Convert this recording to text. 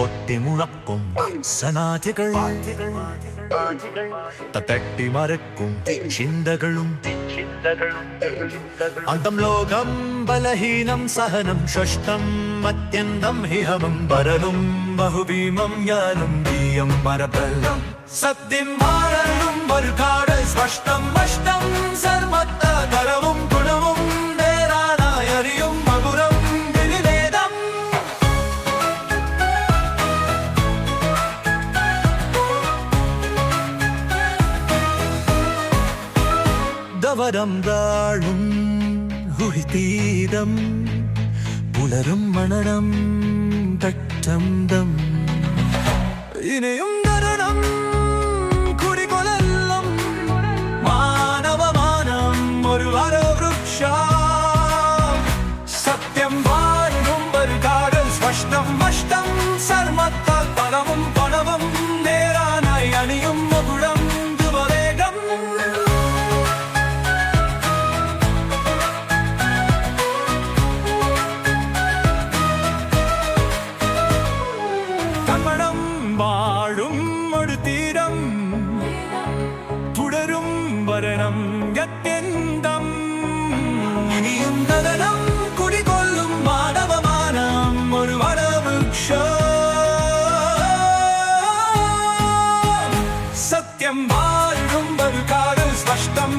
പൊട്ടി മുഴക്കും സനാഥികൾ തട്ടി മറക്കും ചിന്തകളും. അന്തം ലോകം ബലഹീനം സഹനം ഷഷ്ടം അത്യന്തം ഹിഹമം പരലും ബഹുഭീമം ജ്ഞാനം ദീയം പരബലം സത്യം വാഴലും ഒരു കാട് സ്പഷ്ടം നഷ്ടം கவரம் தாழும் குழி தீதம் புலரும் மணனம் தட்டந்தம். இணையும் பயணம் எத்தெந்தம் இனியும் நடனம் குடிகொள்ளும் மாணவமானம் ஒரு வளவு சத்தியம் வாழ்க்கும் ஒரு காதல் ஸ்பஷ்டம்